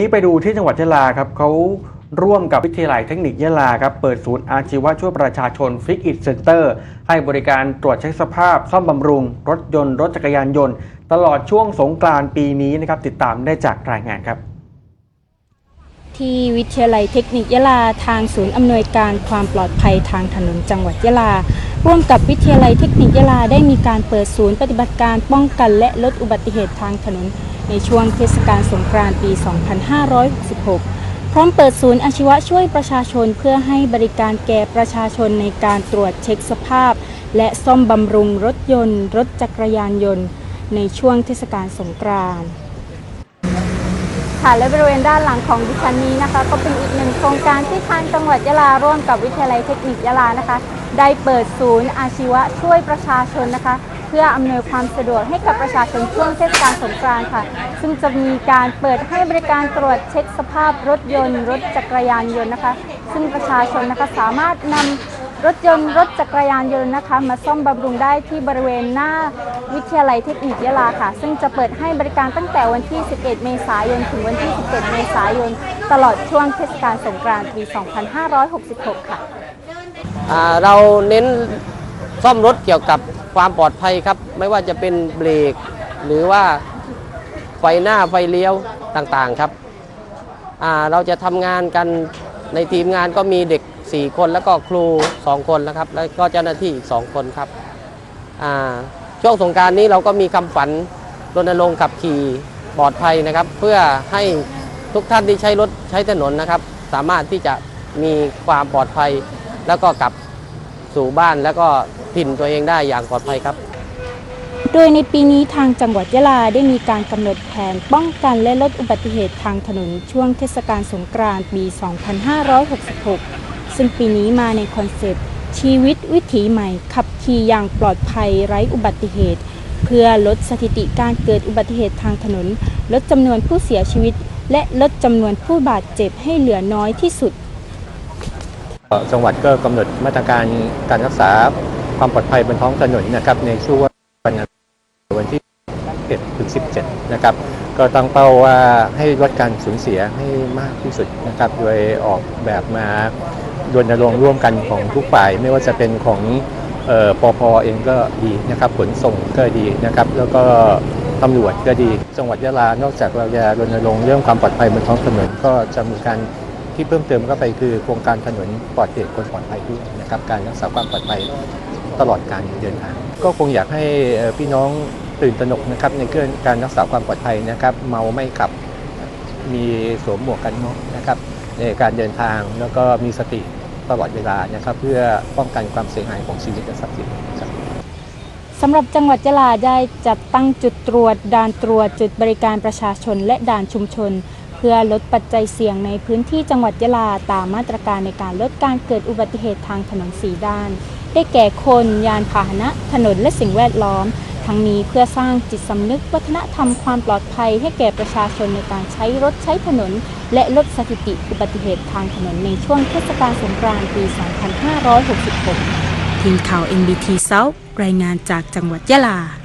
นี้ไปดูที่จังหวัดยะลาครับเขาร่วมกับวิทยาลัยเทคนิคยะลาครับเปิดศูนย์อาชีวะช่วยประชาชนฟิกอิ t เซ็นเตอร์ให้บริการตรวจเช็คสภาพ ซ่อมบำรุง รถยนต์ รถจักรยานยนต์ ตลอดช่วงสงกรานต์ปีนี้นะครับติดตามได้จากรายงานครับ ที่วิทยาลัยเทคนิคยะลาทางศูนย์อำนวยการความปลอดภัยทางถนนจังหวัดยะลา ร่วมกับวิทยาลัยเทคนิคยะลาได้มีการเปิดศูนย์ปฏิบัติการป้องกันและลดอุบัติเหตุทางถนนในช่วงเทศกาลสงกรานต์ปี 2566 พร้อมเปิดศูนย์อาชีวะช่วยประชาชนเพื่อให้บริการแก่ประชาชนในการตรวจเช็คสภาพ และซ่อมบำรุงรถยนต์ รถจักรยานยนต์ ในช่วงเทศกาลสงกรานต์ค่ะและบริเวณด้านหลังของดิฉันนี้นะคะ ก็เป็นอีกหนึ่งโครงการที่ทางจังหวัดยะลาร่วมกับวิทยาลัยเทคนิคยะลานะคะ ได้เปิดศูนย์อาชีวะช่วยประชาชนนะคะ พื่ออำนวยความสะดวกให้กับประชาชนช่วงเทศกาลสงกรานต์ค่ะ ซึ่งจะมีการเปิดให้บริการตรวจเช็คสภาพรถยนต์ รถจักรยานยนต์นะคะ ซึ่งประชาชนนะคะสามารถนำรถยนต์รถจักรยานยนต์นะคะ มาซ่อมบำรุงได้ที่บริเวณหน้าวิทยาลัยเทคนิคยะลาค่ะ ซึ่งจะเปิดให้บริการตั้งแต่วันที่ 11 เมษายน ถึงวันที่ 17 เมษายน ตลอดช่วงเทศกาลสงกรานต์ปี 2566 ค่ะ อ่าเราเน้นซ่อมรถเกี่ยวกับ ความปลอดภัยครับ ไม่ว่าจะเป็นเบรก หรือว่าไฟหน้าไฟเลี้ยวต่างๆครับเราจะทำงานกันในทีมงานก็มีเด็ก 4 คนแล้วก็ครู 2 คนแล้วครับ แล้วก็เจ้าหน้าที่อีก 2 คนครับช่วงสงการนี้เราก็มีคำฝันรณรงค์ขับขี่ปลอดภัยนะครับ เพื่อให้ทุกท่านที่ใช้รถใช้ถนนนะครับ สามารถที่จะมีความปลอดภัยแล้วก็กลับ สู่บ้านแล้วก็ถิ่นตัวเองได้อย่างปลอดภัยครับ โดยในปีนี้ทางจังหวัดยะลาได้มีการกำหนดแผนป้องกันและลดอุบัติเหตุทางถนนช่วงเทศกาลสงกรานต์ปี 2566 ซึ่งปีนี้มาในคอนเซปต์ชีวิตวิถีใหม่ ขับขี่อย่างปลอดภัยไร้อุบัติเหตุ เพื่อลดสถิติการเกิดอุบัติเหตุทางถนน ลดจำนวนผู้เสียชีวิต และลดจำนวนผู้บาดเจ็บให้เหลือน้อยที่สุด จังหวัดก็กำหนดมาตรการการรักษาความปลอดภัยบนท้องถนนนะครับในช่วงวันวันที่1ถึง17 นะครับ ก็ตั้งเป้าว่าให้ลดการสูญเสียให้มากที่สุดนะครับ โดยออกแบบมารณรงค์ร่วมกันของทุกฝ่าย ไม่ว่าจะเป็นของเอ่อปพเองก็ดีนะครับขนส่งก็ดีนะครับ แล้วก็ตำรวจก็ดี จังหวัดยะลานอกจากเราจะรณรงค์เรื่องความปลอดภัยบนท้องถนนก็จะมีการ ที่เพิ่มเติมเข้าไปคือโครงการถนนปลอดเหตุคนปลอดภัยด้วยนะครับการรักษาความปลอดภัยตลอดการเดินทาง ก็คงอยากให้พี่น้องตื่นตระหนกนะครับในเรื่องการรักษาความปลอดภัยนะครับ เมาไม่ขับมีสวมหมวกกันน็อกนะครับในการเดินทางแล้วก็มีสติตลอดเวลานะครับ เพื่อป้องกันความเสียหายของชีวิตและทรัพย์สินครับสำหรับจังหวัดยะลาได้จัดตั้งจุดตรวจด่านตรวจจุดบริการประชาชน และด่านชุมชน พื่อลดปัจจัยเสี่ยงในพื้นที่จังหวัดยะลาตามมาตรการในการลดการเกิดอุบัติเหตุทางถนนสีด้าน ได้แก่คนยานพาหนะ ถนนและสิ่งแวดล้อม ทั้งนี้เพื่อสร้างจิตสำนึกวัฒนธรรมความปลอดภัยให้แก่ประชาชนในการใช้รถใช้ถนน และลดสถิติอุบัติเหตุทางถนนในช่วงเทศกาลสงกรานต์ปี 2566 ทีมข่าว NBT South รายงานจากจังหวัดยะลา